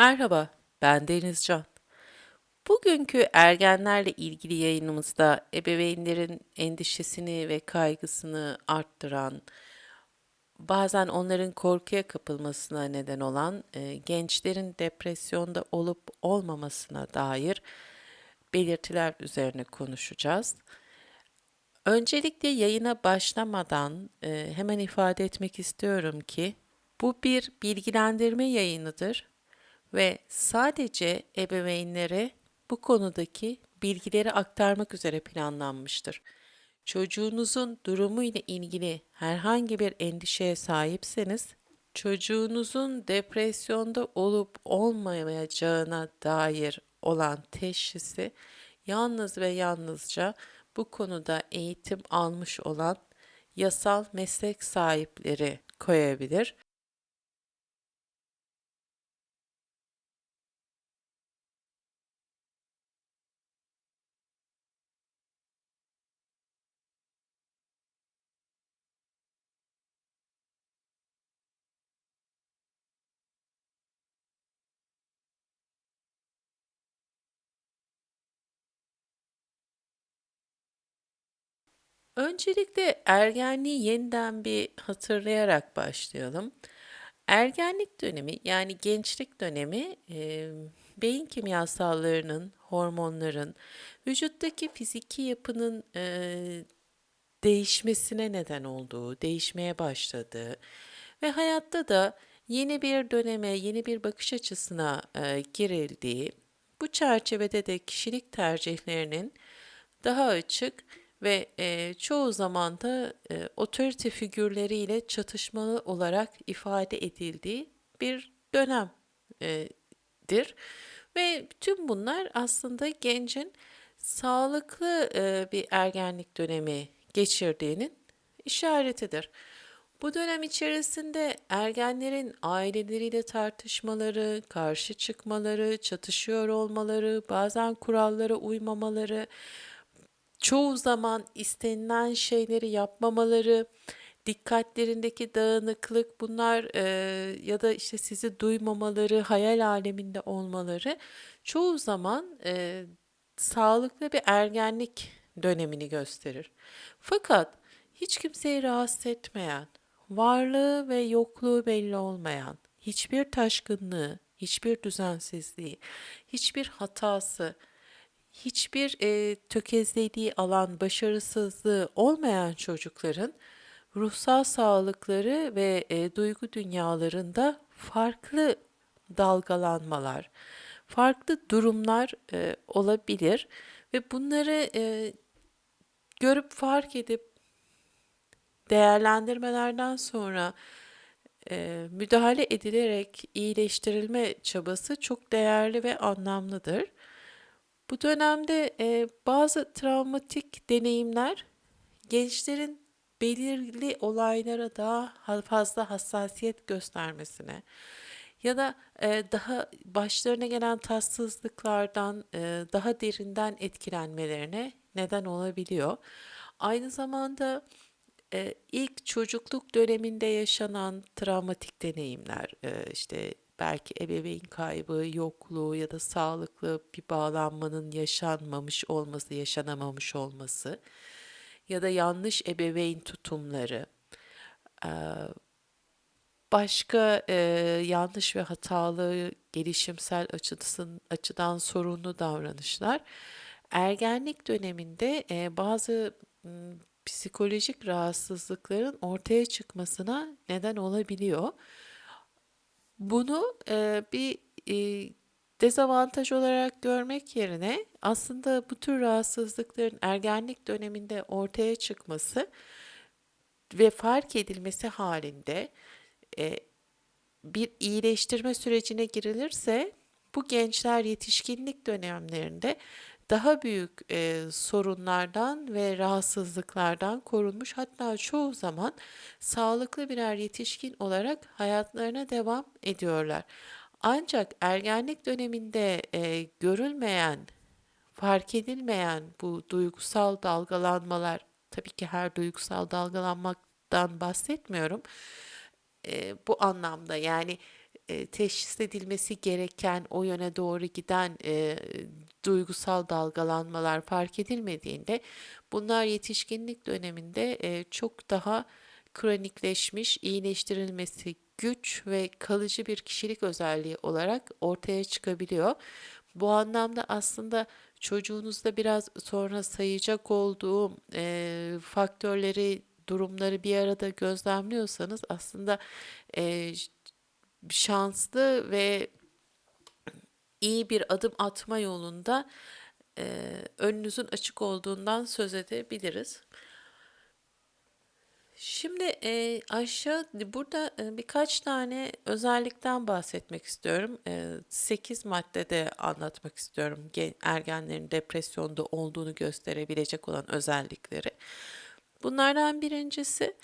Merhaba, ben Denizcan. Bugünkü ergenlerle ilgili yayınımızda ebeveynlerin endişesini ve kaygısını arttıran, bazen onların korkuya kapılmasına neden olan e, gençlerin depresyonda olup olmamasına dair belirtiler üzerine konuşacağız. Öncelikle yayına başlamadan e, hemen ifade etmek istiyorum ki bu bir bilgilendirme yayınıdır ve sadece ebeveynlere bu konudaki bilgileri aktarmak üzere planlanmıştır. Çocuğunuzun durumu ile ilgili herhangi bir endişeye sahipseniz, çocuğunuzun depresyonda olup olmayacağına dair olan teşhisi yalnız ve yalnızca bu konuda eğitim almış olan yasal meslek sahipleri koyabilir. Öncelikle ergenliği yeniden bir hatırlayarak başlayalım. Ergenlik dönemi yani gençlik dönemi e, beyin kimyasallarının, hormonların, vücuttaki fiziki yapının e, değişmesine neden olduğu, değişmeye başladığı ve hayatta da yeni bir döneme, yeni bir bakış açısına e, girildiği, bu çerçevede de kişilik tercihlerinin daha açık ve e, çoğu zaman da e, otorite figürleriyle çatışmalı olarak ifade edildiği bir dönemdir. Ve tüm bunlar aslında gencin sağlıklı e, bir ergenlik dönemi geçirdiğinin işaretidir. Bu dönem içerisinde ergenlerin aileleriyle tartışmaları, karşı çıkmaları, çatışıyor olmaları, bazen kurallara uymamaları, çoğu zaman istenilen şeyleri yapmamaları, dikkatlerindeki dağınıklık bunlar e, ya da işte sizi duymamaları, hayal aleminde olmaları çoğu zaman e, sağlıklı bir ergenlik dönemini gösterir. Fakat hiç kimseyi rahatsız etmeyen, varlığı ve yokluğu belli olmayan, hiçbir taşkınlığı, hiçbir düzensizliği, hiçbir hatası, hiçbir e, tökezlediği alan, başarısızlığı olmayan çocukların ruhsal sağlıkları ve e, duygu dünyalarında farklı dalgalanmalar, farklı durumlar e, olabilir ve bunları e, görüp fark edip değerlendirmelerden sonra e, müdahale edilerek iyileştirilme çabası çok değerli ve anlamlıdır. Bu dönemde e, bazı travmatik deneyimler gençlerin belirli olaylara daha fazla hassasiyet göstermesine ya da e, daha başlarına gelen tatsızlıklardan e, daha derinden etkilenmelerine neden olabiliyor. Aynı zamanda e, ilk çocukluk döneminde yaşanan travmatik deneyimler, e, işte belki ebeveyn kaybı, yokluğu ya da sağlıklı bir bağlanmanın yaşanmamış olması, yaşanamamış olması ya da yanlış ebeveyn tutumları, başka yanlış ve hatalı gelişimsel açıdan, açıdan sorunlu davranışlar ergenlik döneminde bazı psikolojik rahatsızlıkların ortaya çıkmasına neden olabiliyor. Bunu e, bir e, dezavantaj olarak görmek yerine aslında bu tür rahatsızlıkların ergenlik döneminde ortaya çıkması ve fark edilmesi halinde e, bir iyileştirme sürecine girilirse bu gençler yetişkinlik dönemlerinde daha büyük e, sorunlardan ve rahatsızlıklardan korunmuş hatta çoğu zaman sağlıklı birer yetişkin olarak hayatlarına devam ediyorlar. Ancak ergenlik döneminde e, görülmeyen, fark edilmeyen bu duygusal dalgalanmalar, tabii ki her duygusal dalgalanmaktan bahsetmiyorum. E, bu anlamda yani e, teşhis edilmesi gereken o yöne doğru giden e, duygusal dalgalanmalar fark edilmediğinde bunlar yetişkinlik döneminde e, çok daha kronikleşmiş, iyileştirilmesi güç ve kalıcı bir kişilik özelliği olarak ortaya çıkabiliyor. Bu anlamda aslında çocuğunuzda biraz sonra sayacak olduğum e, faktörleri, durumları bir arada gözlemliyorsanız aslında e, şanslı ve iyi bir adım atma yolunda e, önünüzün açık olduğundan söz edebiliriz. Şimdi e, aşağı burada e, birkaç tane özellikten bahsetmek istiyorum. E, 8 maddede anlatmak istiyorum gen- ergenlerin depresyonda olduğunu gösterebilecek olan özellikleri. Bunlardan birincisi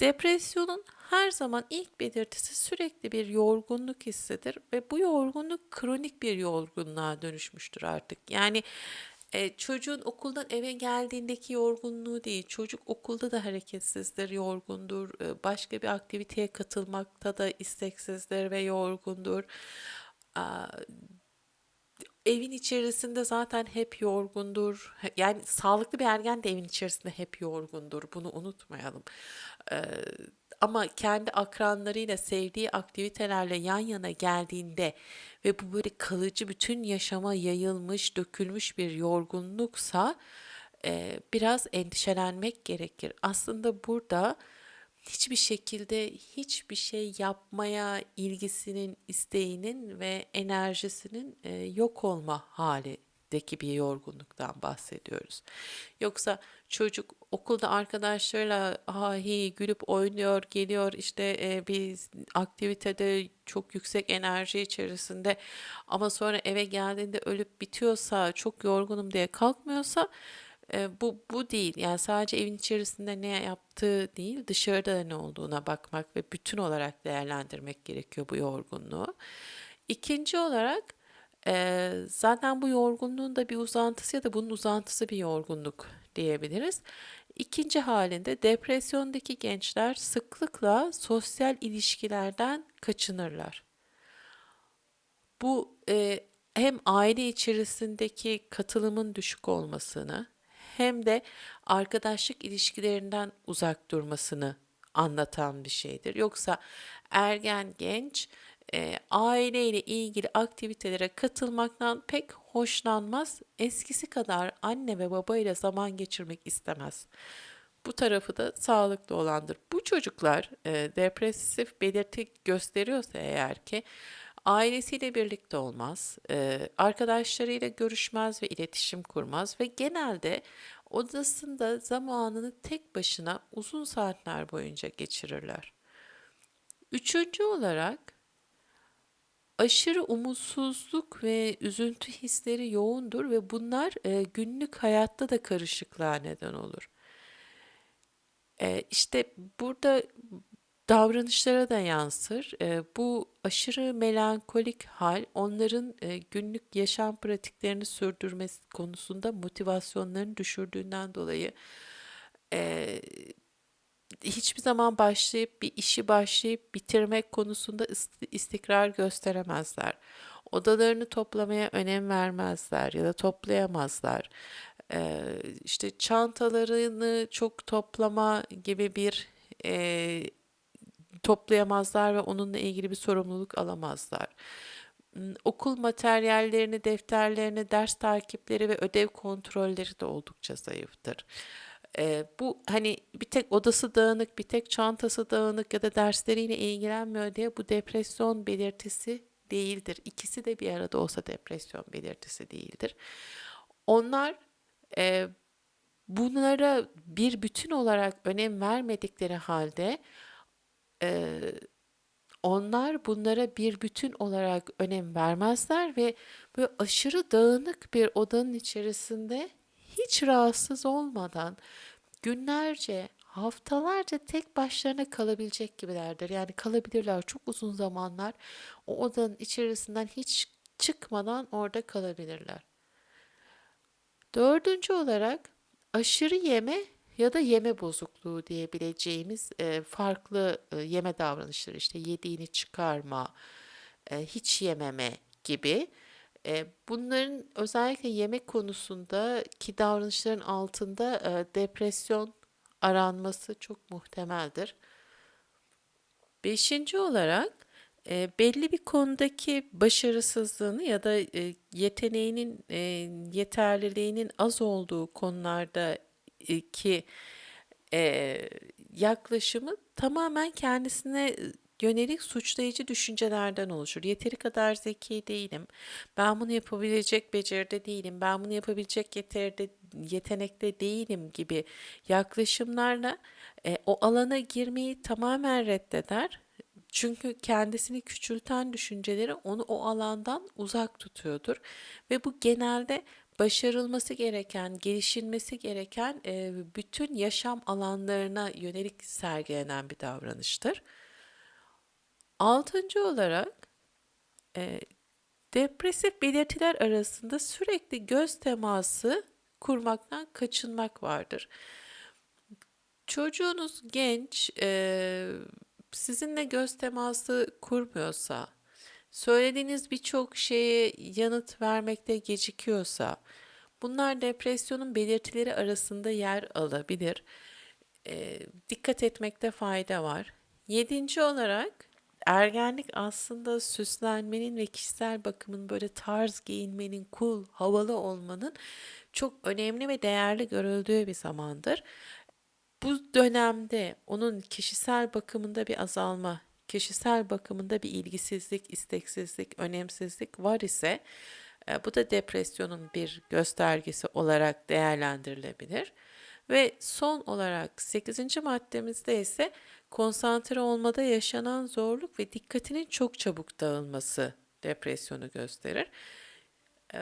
depresyonun her zaman ilk belirtisi sürekli bir yorgunluk hissidir ve bu yorgunluk kronik bir yorgunluğa dönüşmüştür artık. Yani e, çocuğun okuldan eve geldiğindeki yorgunluğu değil, çocuk okulda da hareketsizdir, yorgundur, e, başka bir aktiviteye katılmakta da isteksizdir ve yorgundur. Aa, evin içerisinde zaten hep yorgundur. Yani sağlıklı bir ergen de evin içerisinde hep yorgundur. Bunu unutmayalım. Ee, ama kendi akranlarıyla sevdiği aktivitelerle yan yana geldiğinde ve bu böyle kalıcı bütün yaşama yayılmış, dökülmüş bir yorgunluksa e, biraz endişelenmek gerekir. Aslında burada hiçbir şekilde hiçbir şey yapmaya ilgisinin, isteğinin ve enerjisinin e, yok olma halindeki bir yorgunluktan bahsediyoruz. Yoksa çocuk okulda arkadaşlarıyla hahi gülüp oynuyor, geliyor işte e, bir aktivitede çok yüksek enerji içerisinde ama sonra eve geldiğinde ölüp bitiyorsa, çok yorgunum diye kalkmıyorsa e, bu bu değil. Yani sadece evin içerisinde ne yaptığı değil, dışarıda da ne olduğuna bakmak ve bütün olarak değerlendirmek gerekiyor bu yorgunluğu. İkinci olarak e, zaten bu yorgunluğun da bir uzantısı ya da bunun uzantısı bir yorgunluk diyebiliriz. İkinci halinde depresyondaki gençler sıklıkla sosyal ilişkilerden kaçınırlar. Bu e, hem aile içerisindeki katılımın düşük olmasını hem de arkadaşlık ilişkilerinden uzak durmasını anlatan bir şeydir. Yoksa ergen genç e, aileyle ilgili aktivitelere katılmaktan pek hoşlanmaz. Eskisi kadar anne ve babayla zaman geçirmek istemez. Bu tarafı da sağlıklı olandır. Bu çocuklar e, depresif belirti gösteriyorsa eğer ki ailesiyle birlikte olmaz, e, arkadaşlarıyla görüşmez ve iletişim kurmaz ve genelde odasında zamanını tek başına uzun saatler boyunca geçirirler. Üçüncü olarak aşırı umutsuzluk ve üzüntü hisleri yoğundur ve bunlar e, günlük hayatta da karışıklığa neden olur. E, işte burada davranışlara da yansır. E, bu aşırı melankolik hal onların e, günlük yaşam pratiklerini sürdürmesi konusunda motivasyonlarını düşürdüğünden dolayı e, hiçbir zaman başlayıp bir işi başlayıp bitirmek konusunda ist- istikrar gösteremezler. Odalarını toplamaya önem vermezler ya da toplayamazlar. Ee, işte çantalarını çok toplama gibi bir e, toplayamazlar ve onunla ilgili bir sorumluluk alamazlar. Hmm, Okul materyallerini, defterlerini, ders takipleri ve ödev kontrolleri de oldukça zayıftır. Ee, bu hani bir tek odası dağınık, bir tek çantası dağınık ya da dersleriyle ilgilenmiyor diye bu depresyon belirtisi değildir. İkisi de bir arada olsa depresyon belirtisi değildir. Onlar e, bunlara bir bütün olarak önem vermedikleri halde e, onlar bunlara bir bütün olarak önem vermezler ve böyle aşırı dağınık bir odanın içerisinde hiç rahatsız olmadan günlerce, haftalarca tek başlarına kalabilecek gibilerdir. Yani kalabilirler çok uzun zamanlar o odanın içerisinden hiç çıkmadan orada kalabilirler. Dördüncü olarak aşırı yeme ya da yeme bozukluğu diyebileceğimiz e, farklı e, yeme davranışları işte yediğini çıkarma, e, hiç yememe gibi. E, bunların özellikle yemek konusundaki davranışların altında e, depresyon aranması çok muhtemeldir. Beşinci olarak e, belli bir konudaki başarısızlığını ya da e, yeteneğinin e, yeterliliğinin az olduğu konulardaki e, yaklaşımı tamamen kendisine yönelik suçlayıcı düşüncelerden oluşur. Yeteri kadar zeki değilim. Ben bunu yapabilecek beceride değilim. Ben bunu yapabilecek yeterde, yetenekte değilim gibi yaklaşımlarla e, o alana girmeyi tamamen reddeder. Çünkü kendisini küçülten düşünceleri onu o alandan uzak tutuyordur ve bu genelde başarılması gereken, gelişilmesi gereken e, bütün yaşam alanlarına yönelik sergilenen bir davranıştır. Altıncı olarak e, depresif belirtiler arasında sürekli göz teması kurmaktan kaçınmak vardır. Çocuğunuz genç, e, sizinle göz teması kurmuyorsa, söylediğiniz birçok şeye yanıt vermekte gecikiyorsa, bunlar depresyonun belirtileri arasında yer alabilir. E, dikkat etmekte fayda var. Yedinci olarak ergenlik aslında süslenmenin ve kişisel bakımın böyle tarz giyinmenin, cool, havalı olmanın çok önemli ve değerli görüldüğü bir zamandır. Bu dönemde onun kişisel bakımında bir azalma, kişisel bakımında bir ilgisizlik, isteksizlik, önemsizlik var ise e, bu da depresyonun bir göstergesi olarak değerlendirilebilir. Ve son olarak 8. maddemizde ise konsantre olmada yaşanan zorluk ve dikkatinin çok çabuk dağılması depresyonu gösterir. Ee,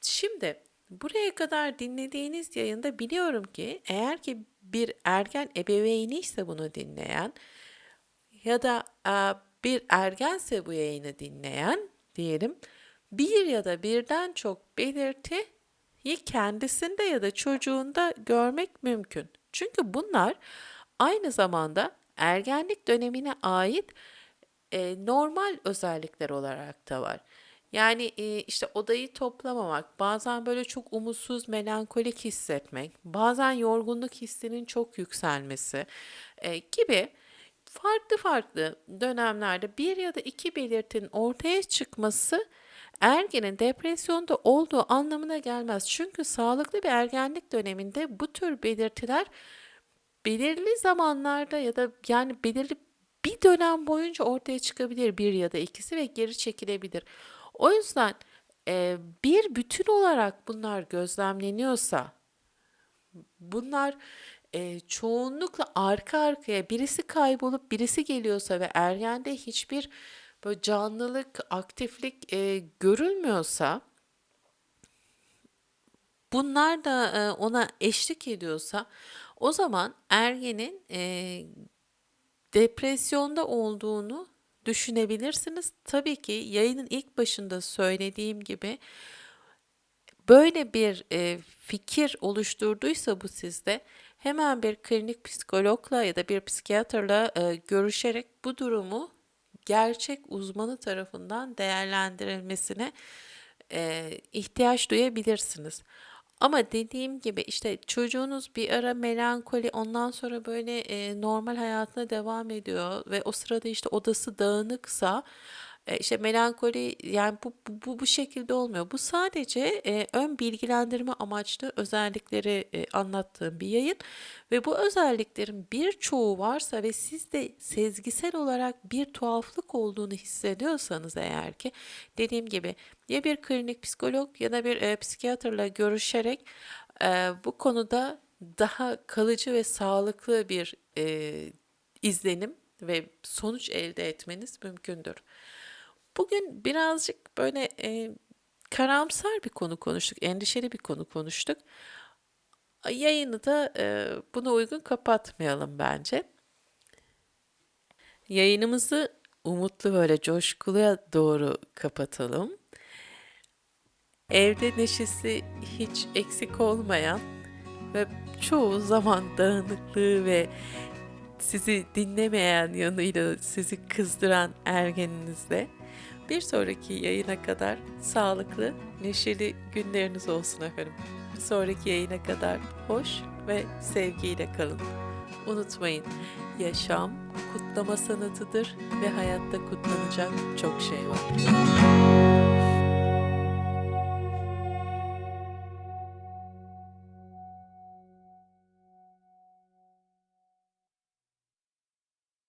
şimdi buraya kadar dinlediğiniz yayında biliyorum ki eğer ki bir ergen ebeveyni ise bunu dinleyen ya da e, bir ergense bu yayını dinleyen diyelim bir ya da birden çok belirti kendisinde ya da çocuğunda görmek mümkün. Çünkü bunlar aynı zamanda ergenlik dönemine ait e, normal özellikler olarak da var. Yani e, işte odayı toplamamak, bazen böyle çok umutsuz, melankolik hissetmek, bazen yorgunluk hissinin çok yükselmesi e, gibi farklı farklı dönemlerde bir ya da iki belirtinin ortaya çıkması ergenin depresyonda olduğu anlamına gelmez. Çünkü sağlıklı bir ergenlik döneminde bu tür belirtiler belirli zamanlarda ya da yani belirli bir dönem boyunca ortaya çıkabilir bir ya da ikisi ve geri çekilebilir. O yüzden e, bir bütün olarak bunlar gözlemleniyorsa bunlar e, çoğunlukla arka arkaya birisi kaybolup birisi geliyorsa ve ergende hiçbir böyle canlılık, aktiflik e, görülmüyorsa bunlar da e, ona eşlik ediyorsa o zaman ergenin e, depresyonda olduğunu düşünebilirsiniz. Tabii ki yayının ilk başında söylediğim gibi böyle bir e, fikir oluşturduysa bu sizde hemen bir klinik psikologla ya da bir psikiyatrla e, görüşerek bu durumu gerçek uzmanı tarafından değerlendirilmesine e, ihtiyaç duyabilirsiniz. Ama dediğim gibi işte çocuğunuz bir ara melankoli ondan sonra böyle e, normal hayatına devam ediyor ve o sırada işte odası dağınıksa e, işte melankoli yani bu, bu bu şekilde olmuyor. Bu sadece e, ön bilgilendirme amaçlı özellikleri e, anlattığım bir yayın ve bu özelliklerin birçoğu varsa ve siz de sezgisel olarak bir tuhaflık olduğunu hissediyorsanız eğer ki dediğim gibi ya bir klinik psikolog ya da bir e, psikiyatrla görüşerek e, bu konuda daha kalıcı ve sağlıklı bir e, izlenim ve sonuç elde etmeniz mümkündür. Bugün birazcık böyle e, karamsar bir konu konuştuk, endişeli bir konu konuştuk. Yayını da e, buna uygun kapatmayalım bence. Yayınımızı umutlu böyle coşkuluya doğru kapatalım. Evde neşesi hiç eksik olmayan ve çoğu zaman dağınıklığı ve sizi dinlemeyen yanıyla sizi kızdıran ergeninizle bir sonraki yayına kadar sağlıklı, neşeli günleriniz olsun efendim. Bir sonraki yayına kadar hoş ve sevgiyle kalın. Unutmayın, yaşam kutlama sanatıdır ve hayatta kutlanacak çok şey var.